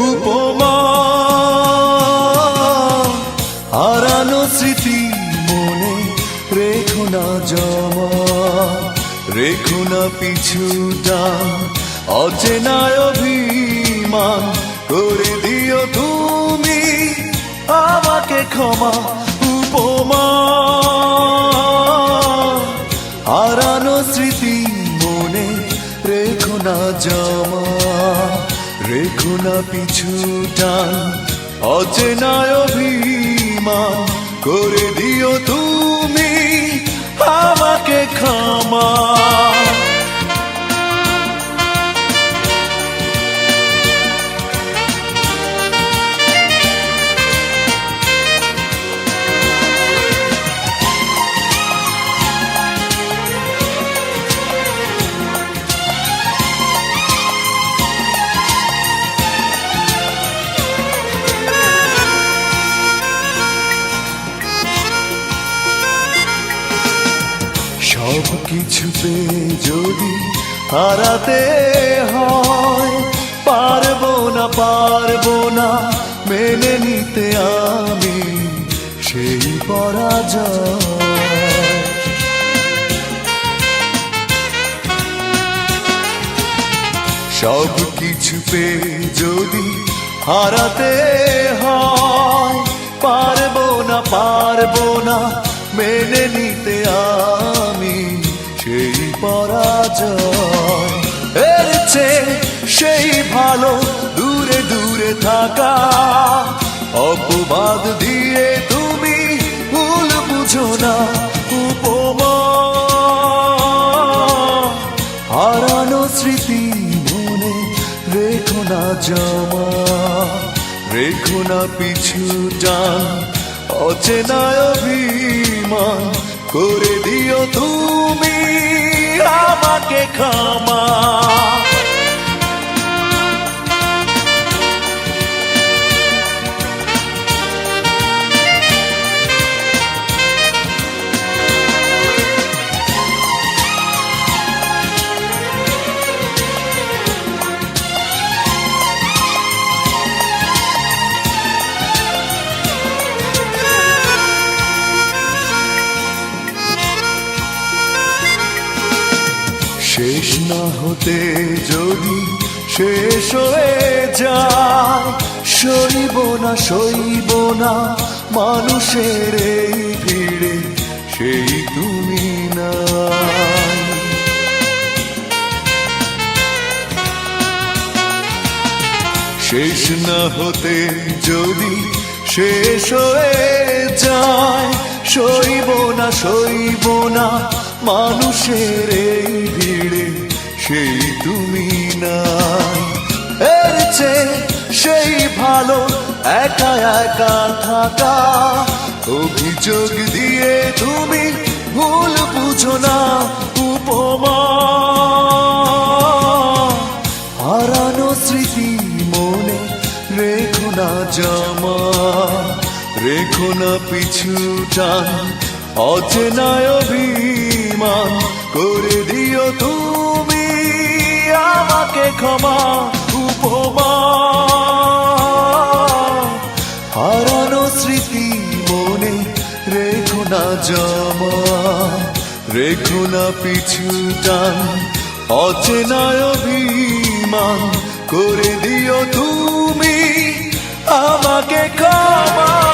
উপমা, হারানো স্মৃতি মনে রেখো না জমা, রেখো না পিছু ডান অচেনায় অভিমান করে দিও তুমি আমাকে ক্ষমা। রেখো পিছু টান অচেনায় অভিমান করে দিও তুমি আমাকে ক্ষমা। সব কিছু পেয়ে যদি হারাতে হয়, পারব না পারব না, মেনে নিতে আমি সেই পরাজয়। সব কিছু পেয়ে যদি হারাতে হয়, পারব না পারব না, মেনে নিতে সেই পরাজয়। এর সেই ভালো দূরে দূরে থাকা। অপবাদ দিয়ে তুমি ভুল বুঝো না, উপমা। হারানো স্মৃতি মনে রেখো না জমা, রেখো না পিছু টান। অচেনায় অভিমান করে দিও তুমি ক্ষমা না হতে যদি শেষ হয়ে যায় সইব না সইব না মানুষের এই ভিড়ে, সেই তুমি না শেষ না হতে যদি শেষ হয়ে যায়, সইব না সইব না মানুষের এই ভিড়ে সেই তুমি না। এর চেয়ে সেই ভালো একা একা থাকা। অভিযোগ দিয়ে তুমি ভুল বুঝো না উপমা। হারানো স্মৃতি মনে রেখো না জমা। রেখো না পিছু টান, অচেনায় অভিমান করে দিও তুমি ক্ষমা, উপমা। হারানো স্মৃতি মনে রেখো না জমা। রেখো না পিছু টান অচেনায় অভিমান করে দিও তুমি আমাকে ক্ষমা।